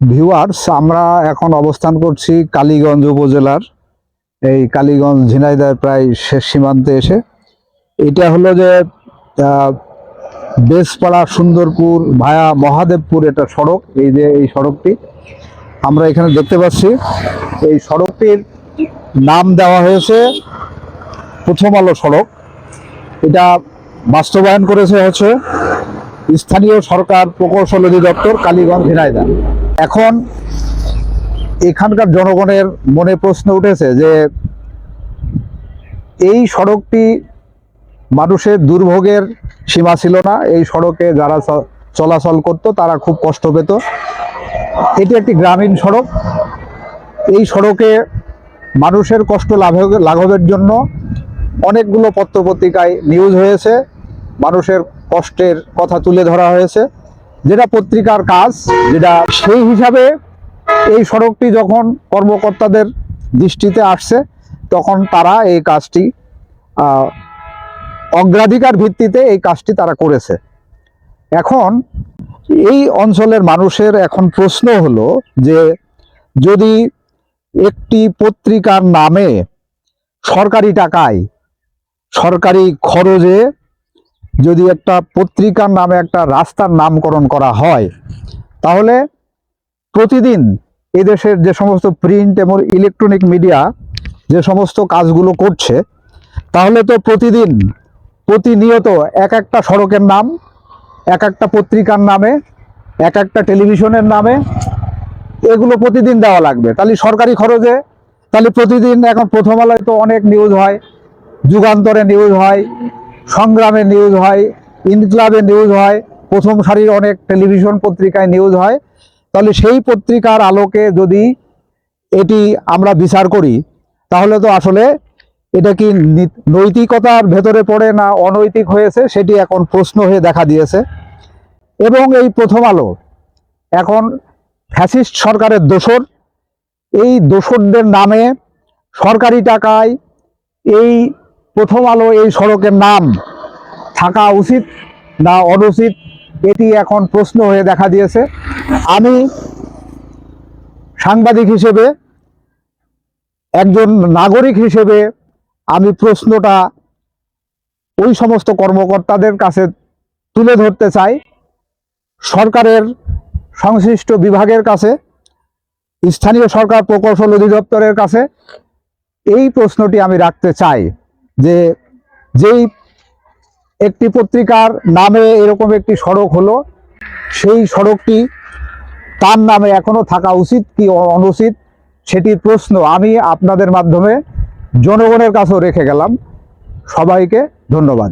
Viewers, আমরা এখন অবস্থান করছি কালীগঞ্জ উপজেলার। এই কালীগঞ্জ ঝিনাইদার প্রায় শেষ সীমান্তে এসে। এটা হলো যে বেসপাড়া সুন্দরপুর ভায়া মহাদেবপুর এটা সড়ক। এই যে এই সড়কটি, আমরা এখানে দেখতে পাচ্ছি। এই সড়কটির নাম দেওয়া হয়েছে প্রথম আলো সড়ক। এটা বাস্তবায়ন করেছে হচ্ছে স্থানীয় সরকার প্রকৌশল অধিদপ্তর, কালীগঞ্জ, ঝিনাইদহ। এখন এখানকার জনগণের মনে প্রশ্ন উঠেছে যে, এই সড়কটি মানুষের দুর্ভোগের সীমা ছিল না। এই সড়কে যারা চলাচল করত, তারা খুব কষ্ট পেত। এটি একটি গ্রামীণ সড়ক। এই সড়কে মানুষের কষ্ট লাঘব- লাঘবের জন্য অনেকগুলো পত্রপত্রিকায় নিউজ হয়েছে। মানুষের কষ্টের কথা তুলে ধরা হয়েছে। যেটা পত্রিকার কাজ, যেটা সেই হিসাবে এই সড়কটি যখন কর্মকর্তাদের দৃষ্টিতে আসছে, তখন তারা এই কাজটি অগ্রাধিকার ভিত্তিতে এই কাজটি তারা করেছে। এখন এই অঞ্চলের মানুষের এখন প্রশ্ন হলো যে, যদি একটি পত্রিকার নামে সরকারি টাকায় সরকারি খরচে যদি একটা পত্রিকার নামে একটা রাস্তার নামকরণ করা হয়, তাহলে প্রতিদিন এদেশের যে সমস্ত প্রিন্ট এবং ইলেকট্রনিক মিডিয়া যে সমস্ত কাজগুলো করছে, তাহলে তো প্রতিদিন প্রতিনিয়ত এক একটা সড়কের নাম, এক একটা পত্রিকার নামে, এক একটা টেলিভিশনের নামে এগুলো প্রতিদিন দেওয়া লাগবে। তাহলে সরকারি খরচে, তাহলে প্রতিদিন এখন প্রথম আলোয় তো অনেক নিউজ হয়, যুগান্তরে নিউজ হয় সংগ্রামে নিউজ হয় ইনক্লাবে নিউজ হয়, প্রথম সারির অনেক টেলিভিশন পত্রিকায় নিউজ হয়। তাহলে সেই পত্রিকার আলোকে যদি এটি আমরা বিচার করি, তাহলে তো আসলে এটা কি নৈতিকতার ভেতরে পড়ে না অনৈতিক হয়েছে, সেটি এখন প্রশ্ন হয়ে দেখা দিয়েছে। এবং এই প্রথম আলো, এখন ফ্যাসিস্ট সরকারের দোসর এই দোসরদের নামে সরকারি টাকায় এই প্রথম আলো এই সড়কের নাম। থাকা উচিত না অনুচিত, এটি এখন প্রশ্ন হয়ে দেখা দিয়েছে। আমি সাংবাদিক হিসেবে, একজন নাগরিক হিসেবে আমি প্রশ্নটা ওই সমস্ত কর্মকর্তাদের কাছে তুলে ধরতে চাই। সরকারের সংশ্লিষ্ট বিভাগের কাছে, স্থানীয় সরকার প্রকৌশল অধিদপ্তরের কাছে এই প্রশ্নটি আমি রাখতে চাই। যে যেই একটি পত্রিকার নামে এরকম একটি সড়ক হলো, সেই সড়কটি তার নামে এখনও থাকা উচিত কি অনুচিত সেটি প্রশ্ন আমি আপনাদের মাধ্যমে জনগণের কাছেও রেখে গেলাম। সবাইকে ধন্যবাদ।